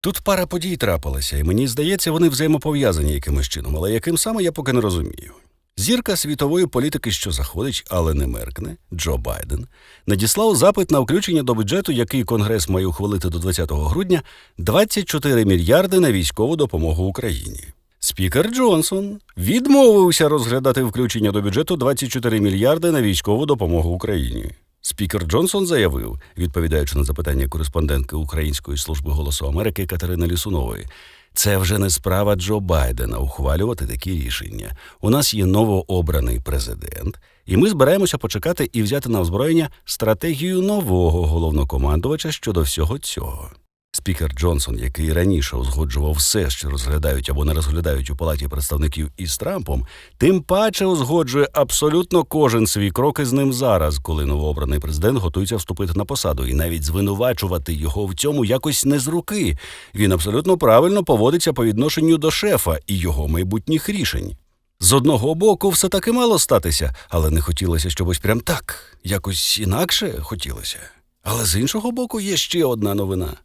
Тут пара подій трапилася, і мені здається, вони взаємопов'язані якимось чином, але яким саме я поки не розумію. Зірка світової політики, що заходить, але не меркне, Джо Байден, надіслав запит на включення до бюджету, який Конгрес має ухвалити до 20 грудня, 24 мільярди на військову допомогу Україні. Спікер Джонсон відмовився розглядати включення до бюджету 24 мільярди на військову допомогу Україні. Спікер Джонсон заявив, відповідаючи на запитання кореспондентки Української служби голосу Америки Катерини Лісунової, це вже не справа Джо Байдена ухвалювати такі рішення. У нас є новообраний президент, і ми збираємося почекати і взяти на озброєння стратегію нового головнокомандувача щодо всього цього. Спікер Джонсон, який раніше узгоджував все, що розглядають або не розглядають у палаті представників із Трампом, тим паче узгоджує абсолютно кожен свій крок із ним зараз, коли новообраний президент готується вступити на посаду, і навіть звинувачувати його в цьому якось не з руки. Він абсолютно правильно поводиться по відношенню до шефа і його майбутніх рішень. З одного боку, все таки мало статися, але не хотілося, щоб ось прям так, якось інакше хотілося. Але з іншого боку, є ще одна новина.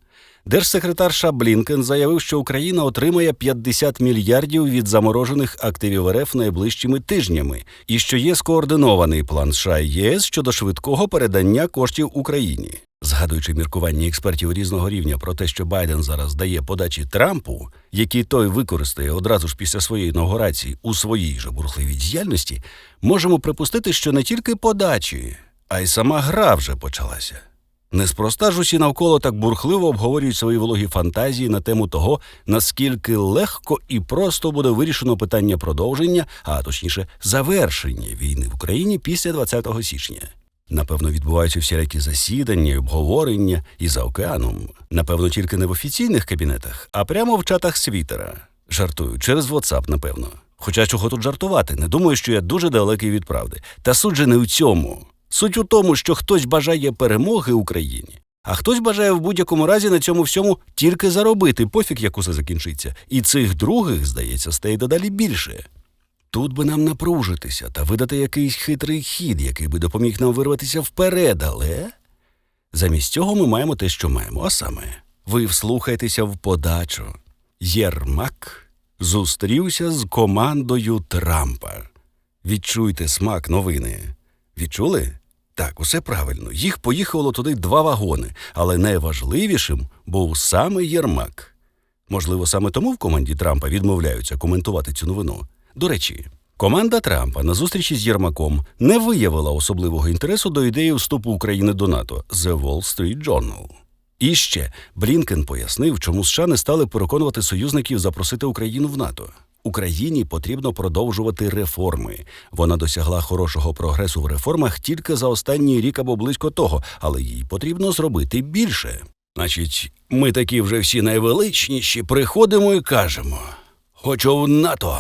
Держсекретар США Блінкен заявив, що Україна отримає 50 мільярдів від заморожених активів РФ найближчими тижнями, і що є скоординований план США і ЄС щодо швидкого передання коштів Україні. Згадуючи міркування експертів різного рівня про те, що Байден зараз дає подачі Трампу, які той використає одразу ж після своєї інаугурації у своїй же бурхливій діяльності, можемо припустити, що не тільки подачі, а й сама гра вже почалася. Неспроста ж усі навколо так бурхливо обговорюють свої вологі фантазії на тему того, наскільки легко і просто буде вирішено питання продовження, а точніше завершення війни в Україні після 20 січня. Напевно, відбуваються всілякі засідання, обговорення і за океаном. Напевно, тільки не в офіційних кабінетах, а прямо в чатах світера. Жартую, через WhatsApp, напевно. Хоча чого тут жартувати, не думаю, що я дуже далекий від правди. Та суть же не у цьому. Суть у тому, що хтось бажає перемоги Україні, а хтось бажає в будь-якому разі на цьому всьому тільки заробити, пофіг, як усе закінчиться. І цих других, здається, стає дедалі більше. Тут би нам напружитися та видати якийсь хитрий хід, який би допоміг нам вирватися вперед, але замість цього ми маємо те, що маємо. А саме, ви вслухайтеся в подачу. Єрмак зустрівся з командою Трампа. Відчуйте смак новини. Відчули? Так, усе правильно. Їх поїхало туди два вагони, але найважливішим був саме Єрмак. Можливо, саме тому в команді Трампа відмовляються коментувати цю новину. До речі, команда Трампа на зустрічі з Єрмаком не виявила особливого інтересу до ідеї вступу України до НАТО The Wall Street Journal. І ще Блінкен пояснив, чому США не стали переконувати союзників запросити Україну в НАТО. Україні потрібно продовжувати реформи. Вона досягла хорошого прогресу в реформах тільки за останній рік або близько того, але їй потрібно зробити більше. Значить, ми такі вже всі найвеличніші, приходимо і кажемо: Хочу в НАТО.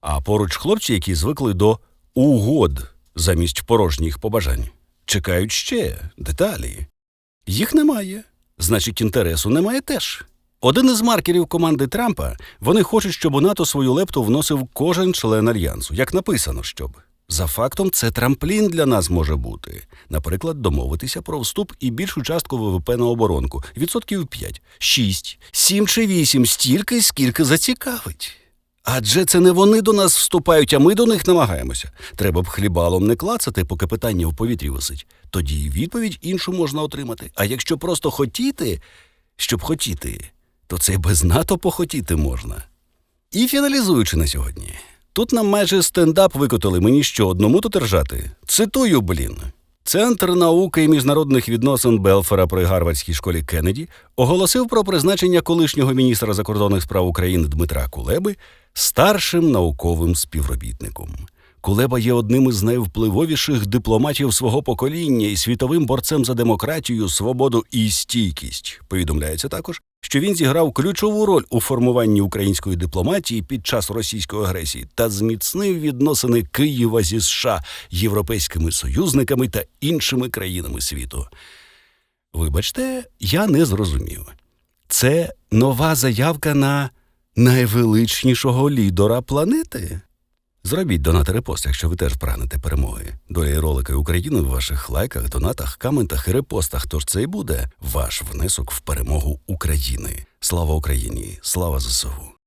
А поруч хлопці, які звикли до угод замість порожніх побажань, чекають ще деталі. Їх немає, значить, інтересу немає теж. Один із маркерів команди Трампа вони хочуть, щоб у НАТО свою лепту вносив кожен член альянсу, як написано, щоб. За фактом, це трамплін для нас може бути. Наприклад, домовитися про вступ і більшу частку ВВП на оборонку відсотків 5, 6, 7 чи 8, стільки, скільки зацікавить. Адже це не вони до нас вступають, а ми до них намагаємося. Треба б хлібалом не клацати, поки питання в повітрі висить. Тоді й відповідь іншу можна отримати. А якщо просто хотіти, щоб хотіти, то це без НАТО похотіти можна. І фіналізуючи на сьогодні, тут нам майже стендап викотали мені що одному тут ржати. Цитую, блін. Центр науки і міжнародних відносин Белфера при Гарвардській школі Кеннеді оголосив про призначення колишнього міністра закордонних справ України Дмитра Кулеби старшим науковим співробітником. Кулеба є одним із найвпливовіших дипломатів свого покоління і світовим борцем за демократію, свободу і стійкість. Повідомляється також, що він зіграв ключову роль у формуванні української дипломатії під час російської агресії та зміцнив відносини Києва зі США, європейськими союзниками та іншими країнами світу. Вибачте, я не зрозумів. Це нова заявка на найвеличнішого лідера планети. Зробіть донат репост, якщо ви теж прагнете перемоги. Доля і ролики України в ваших лайках, донатах, коментах і репостах. Тож це і буде ваш внесок в перемогу України. Слава Україні! Слава ЗСУ!